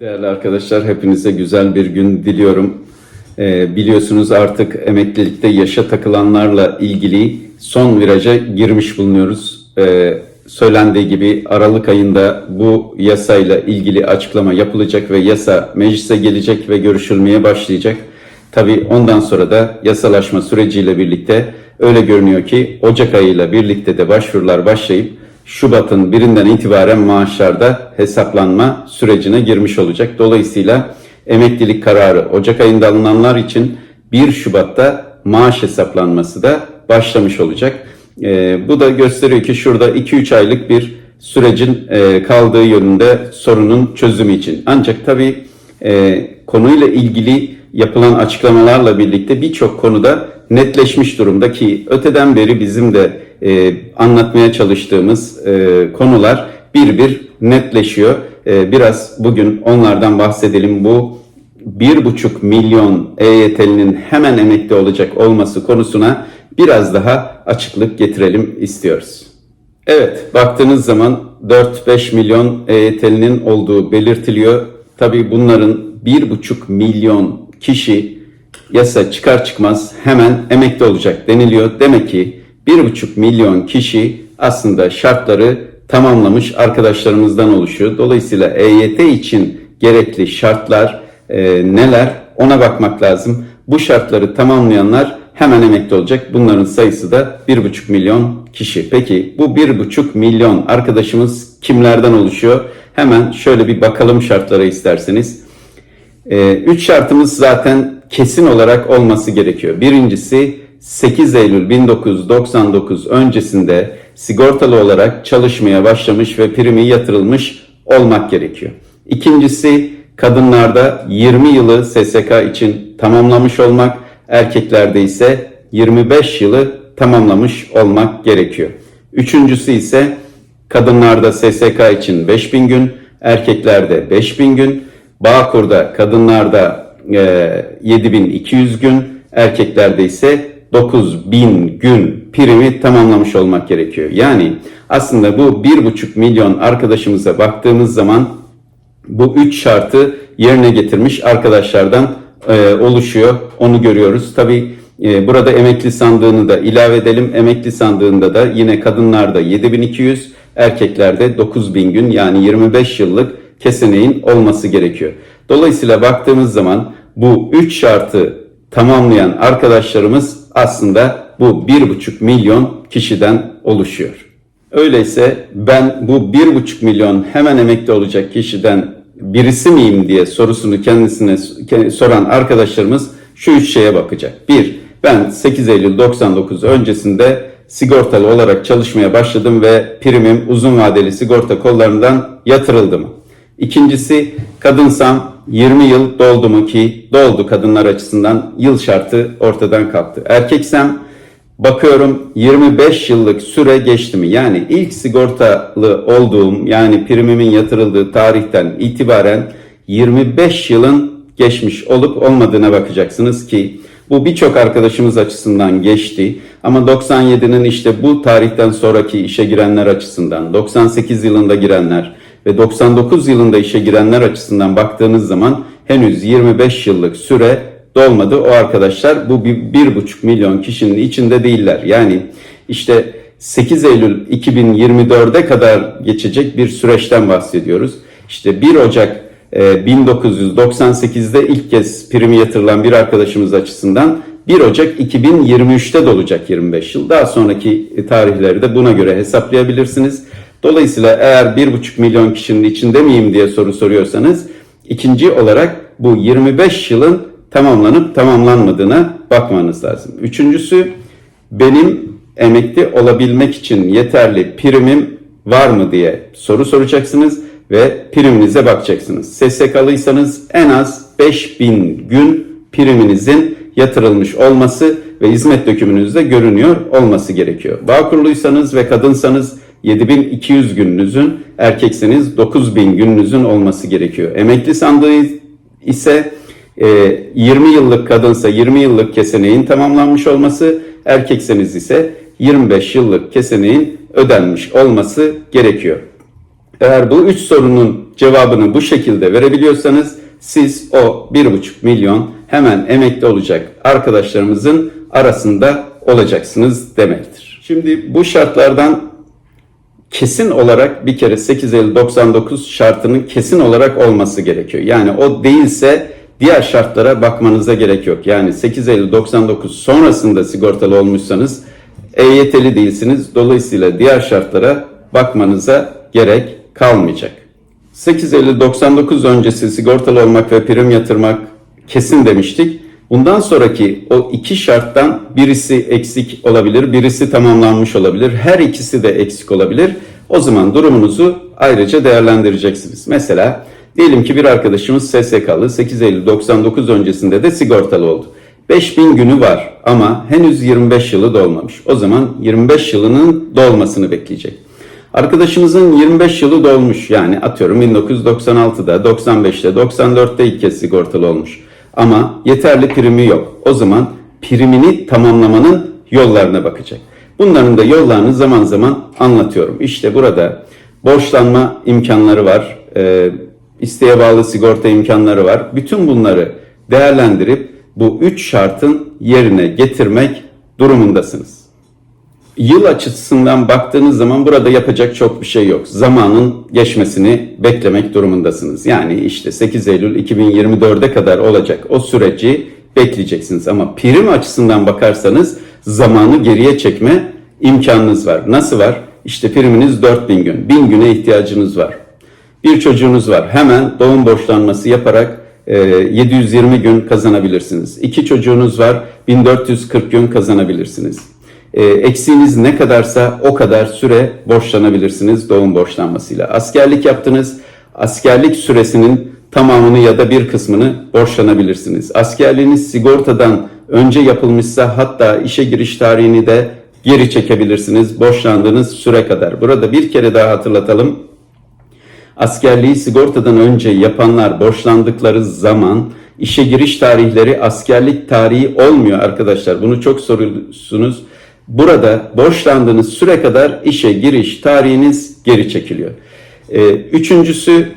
Değerli arkadaşlar hepinize güzel bir gün diliyorum. Ee, biliyorsunuz artık emeklilikte yaşa takılanlarla ilgili son viraja girmiş bulunuyoruz. Ee, söylendiği gibi Aralık ayında bu yasayla ilgili açıklama yapılacak ve yasa meclise gelecek ve görüşülmeye başlayacak. Tabii ondan sonra da yasalaşma süreciyle birlikte öyle görünüyor ki Ocak ayıyla birlikte de başvurular başlayıp Şubat'ın birinden itibaren maaşlarda hesaplanma sürecine girmiş olacak. Dolayısıyla emeklilik kararı Ocak ayında alınanlar için 1 Şubat'ta maaş hesaplanması da başlamış olacak. Ee, bu da gösteriyor ki şurada 2-3 aylık bir sürecin e, kaldığı yönünde sorunun çözümü için. Ancak tabii e, konuyla ilgili yapılan açıklamalarla birlikte birçok konuda netleşmiş durumda ki öteden beri bizim de e, anlatmaya çalıştığımız e, konular bir bir netleşiyor. E, biraz bugün onlardan bahsedelim. Bu bir buçuk milyon EYT'linin hemen emekli olacak olması konusuna biraz daha açıklık getirelim istiyoruz. Evet, baktığınız zaman 4-5 milyon EYT'linin olduğu belirtiliyor. Tabii bunların 1,5 milyon kişi yasa çıkar çıkmaz hemen emekli olacak deniliyor. Demek ki 1,5 milyon kişi aslında şartları tamamlamış arkadaşlarımızdan oluşuyor. Dolayısıyla EYT için gerekli şartlar e, neler ona bakmak lazım. Bu şartları tamamlayanlar hemen emekli olacak. Bunların sayısı da 1,5 milyon kişi. Peki bu 1,5 milyon arkadaşımız kimlerden oluşuyor? Hemen şöyle bir bakalım şartlara isterseniz. Ee, üç şartımız zaten kesin olarak olması gerekiyor. Birincisi 8 Eylül 1999 öncesinde sigortalı olarak çalışmaya başlamış ve primi yatırılmış olmak gerekiyor. İkincisi kadınlarda 20 yılı SSK için tamamlamış olmak, erkeklerde ise 25 yılı tamamlamış olmak gerekiyor. Üçüncüsü ise kadınlarda SSK için 5000 gün, erkeklerde 5000 gün, Bağkur'da kadınlarda e, 7200 gün, erkeklerde ise 9000 gün primi tamamlamış olmak gerekiyor. Yani aslında bu 1,5 milyon arkadaşımıza baktığımız zaman bu üç şartı yerine getirmiş arkadaşlardan e, oluşuyor. Onu görüyoruz. Tabi e, burada emekli sandığını da ilave edelim. Emekli sandığında da yine kadınlarda 7200, erkeklerde 9000 gün yani 25 yıllık keseneğin olması gerekiyor. Dolayısıyla baktığımız zaman bu üç şartı tamamlayan arkadaşlarımız aslında bu 1,5 milyon kişiden oluşuyor. Öyleyse ben bu 1,5 milyon hemen emekli olacak kişiden birisi miyim diye sorusunu kendisine soran arkadaşlarımız şu üç şeye bakacak. Bir, ben 8 Eylül 99 öncesinde sigortalı olarak çalışmaya başladım ve primim uzun vadeli sigorta kollarından yatırıldı mı? İkincisi kadınsam 20 yıl doldu mu ki doldu kadınlar açısından yıl şartı ortadan kalktı. Erkeksem bakıyorum 25 yıllık süre geçti mi? Yani ilk sigortalı olduğum yani primimin yatırıldığı tarihten itibaren 25 yılın geçmiş olup olmadığına bakacaksınız ki bu birçok arkadaşımız açısından geçti ama 97'nin işte bu tarihten sonraki işe girenler açısından 98 yılında girenler ve 99 yılında işe girenler açısından baktığınız zaman henüz 25 yıllık süre dolmadı. O arkadaşlar bu 1,5 milyon kişinin içinde değiller. Yani işte 8 Eylül 2024'e kadar geçecek bir süreçten bahsediyoruz. İşte 1 Ocak 1998'de ilk kez primi yatırılan bir arkadaşımız açısından 1 Ocak 2023'te dolacak 25 yıl. Daha sonraki tarihleri de buna göre hesaplayabilirsiniz. Dolayısıyla eğer 1,5 milyon kişinin içinde miyim diye soru soruyorsanız ikinci olarak bu 25 yılın tamamlanıp tamamlanmadığına bakmanız lazım. Üçüncüsü benim emekli olabilmek için yeterli primim var mı diye soru soracaksınız ve priminize bakacaksınız. SSK'lıysanız en az 5000 gün priminizin yatırılmış olması ve hizmet dökümünüzde görünüyor olması gerekiyor. Bağkurluysanız ve kadınsanız 7200 gününüzün, erkekseniz 9000 gününüzün olması gerekiyor. Emekli sandığı ise 20 yıllık kadınsa 20 yıllık keseneğin tamamlanmış olması, erkekseniz ise 25 yıllık keseneğin ödenmiş olması gerekiyor. Eğer bu üç sorunun cevabını bu şekilde verebiliyorsanız siz o bir buçuk milyon hemen emekli olacak arkadaşlarımızın arasında olacaksınız demektir. Şimdi bu şartlardan kesin olarak bir kere 8 Eylül 99 şartının kesin olarak olması gerekiyor. Yani o değilse diğer şartlara bakmanıza gerek yok. Yani 8 Eylül 99 sonrasında sigortalı olmuşsanız EYT'li değilsiniz. Dolayısıyla diğer şartlara bakmanıza gerek kalmayacak. 8 Eylül 99 öncesi sigortalı olmak ve prim yatırmak kesin demiştik. Bundan sonraki o iki şarttan birisi eksik olabilir, birisi tamamlanmış olabilir. Her ikisi de eksik olabilir. O zaman durumunuzu ayrıca değerlendireceksiniz. Mesela diyelim ki bir arkadaşımız SSK'lı 8 Eylül 99 öncesinde de sigortalı oldu. 5000 günü var ama henüz 25 yılı dolmamış. O zaman 25 yılının dolmasını bekleyecek. Arkadaşımızın 25 yılı dolmuş yani atıyorum 1996'da, 95'te, 94'te ilk kez sigortalı olmuş. Ama yeterli primi yok. O zaman primini tamamlamanın yollarına bakacak. Bunların da yollarını zaman zaman anlatıyorum. İşte burada borçlanma imkanları var, e, isteğe bağlı sigorta imkanları var. Bütün bunları değerlendirip bu üç şartın yerine getirmek durumundasınız. Yıl açısından baktığınız zaman burada yapacak çok bir şey yok. Zamanın geçmesini beklemek durumundasınız. Yani işte 8 Eylül 2024'e kadar olacak o süreci bekleyeceksiniz. Ama prim açısından bakarsanız zamanı geriye çekme imkanınız var. Nasıl var? İşte priminiz 4000 gün. 1000 güne ihtiyacınız var. Bir çocuğunuz var. Hemen doğum borçlanması yaparak e, 720 gün kazanabilirsiniz. İki çocuğunuz var. 1440 gün kazanabilirsiniz. E, eksiğiniz ne kadarsa o kadar süre borçlanabilirsiniz doğum borçlanmasıyla. Askerlik yaptınız. Askerlik süresinin tamamını ya da bir kısmını borçlanabilirsiniz. Askerliğiniz sigortadan önce yapılmışsa hatta işe giriş tarihini de geri çekebilirsiniz borçlandığınız süre kadar. Burada bir kere daha hatırlatalım. Askerliği sigortadan önce yapanlar borçlandıkları zaman işe giriş tarihleri askerlik tarihi olmuyor arkadaşlar. Bunu çok soruyorsunuz. Burada borçlandığınız süre kadar işe giriş tarihiniz geri çekiliyor. Ee, üçüncüsü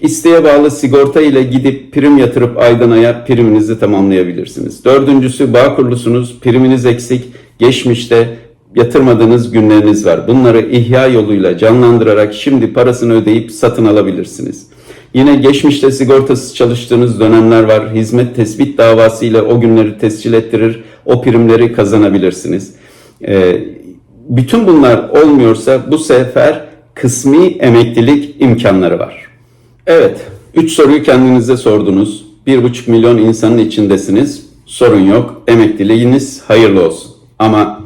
isteğe bağlı sigorta ile gidip prim yatırıp aydan aya priminizi tamamlayabilirsiniz. Dördüncüsü bağ kurulusunuz, priminiz eksik, geçmişte yatırmadığınız günleriniz var. Bunları ihya yoluyla canlandırarak şimdi parasını ödeyip satın alabilirsiniz. Yine geçmişte sigortasız çalıştığınız dönemler var. Hizmet tespit davası ile o günleri tescil ettirir, o primleri kazanabilirsiniz. Ee, bütün bunlar olmuyorsa bu sefer kısmi emeklilik imkanları var. Evet, üç soruyu kendinize sordunuz. Bir buçuk milyon insanın içindesiniz. Sorun yok. Emekliliğiniz hayırlı olsun. Ama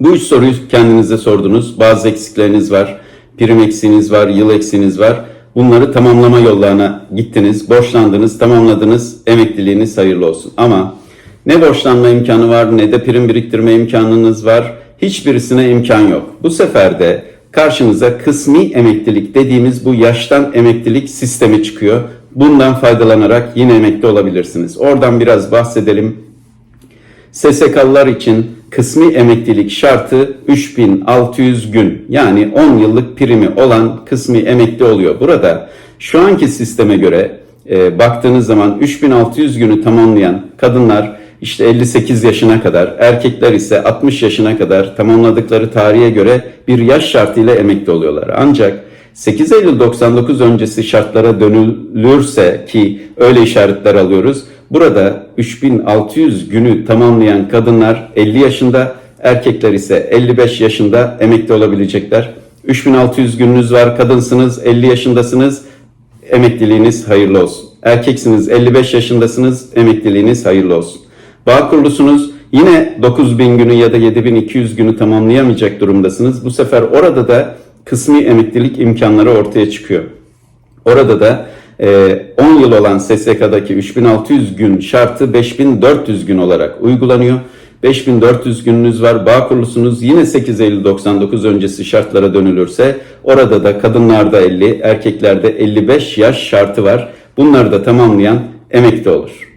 bu üç soruyu kendinize sordunuz. Bazı eksikleriniz var. Prim eksiğiniz var, yıl eksiğiniz var. Bunları tamamlama yollarına gittiniz, borçlandınız, tamamladınız. Emekliliğiniz hayırlı olsun. Ama ne borçlanma imkanı var ne de prim biriktirme imkanınız var. Hiçbirisine imkan yok. Bu sefer de karşınıza kısmi emeklilik dediğimiz bu yaştan emeklilik sistemi çıkıyor. Bundan faydalanarak yine emekli olabilirsiniz. Oradan biraz bahsedelim. SSK'lılar için kısmi emeklilik şartı 3600 gün yani 10 yıllık primi olan kısmi emekli oluyor. Burada şu anki sisteme göre e, baktığınız zaman 3600 günü tamamlayan kadınlar işte 58 yaşına kadar, erkekler ise 60 yaşına kadar tamamladıkları tarihe göre bir yaş şartıyla emekli oluyorlar. Ancak 8 Eylül 99 öncesi şartlara dönülürse ki öyle işaretler alıyoruz. Burada 3600 günü tamamlayan kadınlar 50 yaşında, erkekler ise 55 yaşında emekli olabilecekler. 3600 gününüz var, kadınsınız, 50 yaşındasınız, emekliliğiniz hayırlı olsun. Erkeksiniz, 55 yaşındasınız, emekliliğiniz hayırlı olsun. Bağ kurulusunuz, yine 9000 günü ya da 7200 günü tamamlayamayacak durumdasınız. Bu sefer orada da kısmi emeklilik imkanları ortaya çıkıyor. Orada da 10 yıl olan SSK'daki 3600 gün şartı 5400 gün olarak uygulanıyor. 5400 gününüz var. Bağ kurulusunuz yine 8 Eylül 99 öncesi şartlara dönülürse orada da kadınlarda 50, erkeklerde 55 yaş şartı var. Bunları da tamamlayan emekli olur.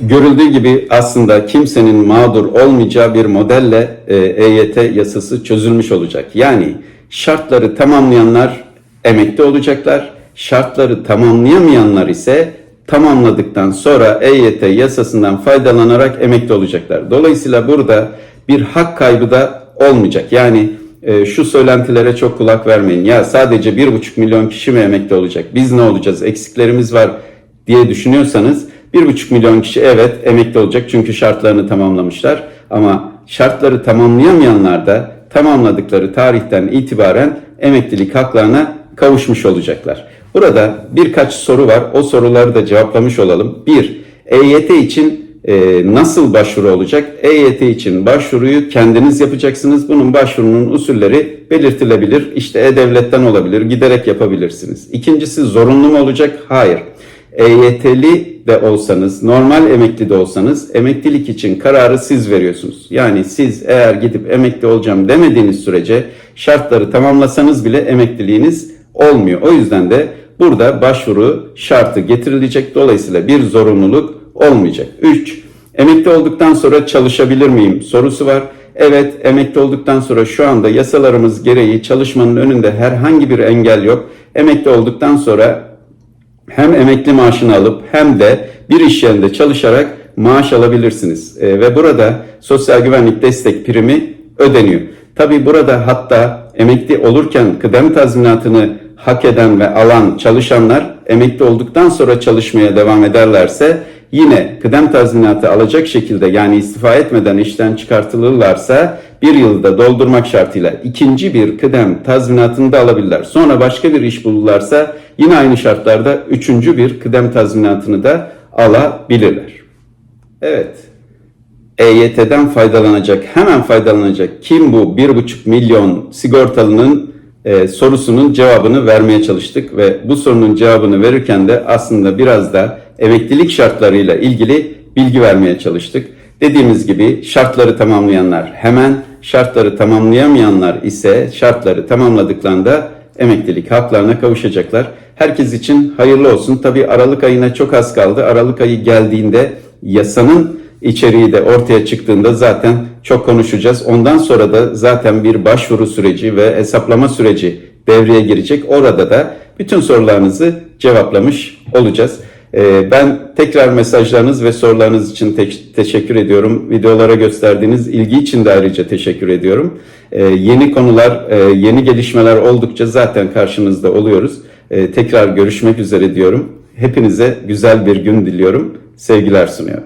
Görüldüğü gibi aslında kimsenin mağdur olmayacağı bir modelle EYT yasası çözülmüş olacak. Yani şartları tamamlayanlar emekli olacaklar. Şartları tamamlayamayanlar ise tamamladıktan sonra EYT yasasından faydalanarak emekli olacaklar. Dolayısıyla burada bir hak kaybı da olmayacak. Yani e, şu söylentilere çok kulak vermeyin. Ya sadece bir buçuk milyon kişi mi emekli olacak? Biz ne olacağız? Eksiklerimiz var diye düşünüyorsanız bir buçuk milyon kişi evet emekli olacak çünkü şartlarını tamamlamışlar. Ama şartları tamamlayamayanlar da tamamladıkları tarihten itibaren emeklilik haklarına kavuşmuş olacaklar. Burada birkaç soru var. O soruları da cevaplamış olalım. Bir, EYT için e, nasıl başvuru olacak? EYT için başvuruyu kendiniz yapacaksınız. Bunun başvurunun usulleri belirtilebilir. İşte E-Devlet'ten olabilir, giderek yapabilirsiniz. İkincisi zorunlu mu olacak? Hayır. EYT'li de olsanız, normal emekli de olsanız emeklilik için kararı siz veriyorsunuz. Yani siz eğer gidip emekli olacağım demediğiniz sürece şartları tamamlasanız bile emekliliğiniz olmuyor. O yüzden de burada başvuru şartı getirilecek. Dolayısıyla bir zorunluluk olmayacak. 3. Emekli olduktan sonra çalışabilir miyim sorusu var. Evet, emekli olduktan sonra şu anda yasalarımız gereği çalışmanın önünde herhangi bir engel yok. Emekli olduktan sonra hem emekli maaşını alıp hem de bir iş yerinde çalışarak maaş alabilirsiniz. E, ve burada sosyal güvenlik destek primi ödeniyor. Tabi burada hatta emekli olurken kıdem tazminatını hak eden ve alan çalışanlar emekli olduktan sonra çalışmaya devam ederlerse yine kıdem tazminatı alacak şekilde yani istifa etmeden işten çıkartılırlarsa bir yılda doldurmak şartıyla ikinci bir kıdem tazminatını da alabilirler. Sonra başka bir iş bulurlarsa yine aynı şartlarda üçüncü bir kıdem tazminatını da alabilirler. Evet. EYT'den faydalanacak, hemen faydalanacak kim bu 1,5 milyon sigortalının e, sorusunun cevabını vermeye çalıştık ve bu sorunun cevabını verirken de aslında biraz da emeklilik şartlarıyla ilgili bilgi vermeye çalıştık. Dediğimiz gibi şartları tamamlayanlar hemen, şartları tamamlayamayanlar ise şartları tamamladıklarında emeklilik haklarına kavuşacaklar. Herkes için hayırlı olsun. Tabi Aralık ayına çok az kaldı. Aralık ayı geldiğinde yasanın içeriği de ortaya çıktığında zaten çok konuşacağız. Ondan sonra da zaten bir başvuru süreci ve hesaplama süreci devreye girecek. Orada da bütün sorularınızı cevaplamış olacağız. Ee, Ben tekrar mesajlarınız ve sorularınız için te- teşekkür ediyorum. Videolara gösterdiğiniz ilgi için de ayrıca teşekkür ediyorum. Ee, Yeni konular, e, yeni gelişmeler oldukça zaten karşınızda oluyoruz. Ee, Tekrar görüşmek üzere diyorum. Hepinize güzel bir gün diliyorum. Sevgiler sunuyorum.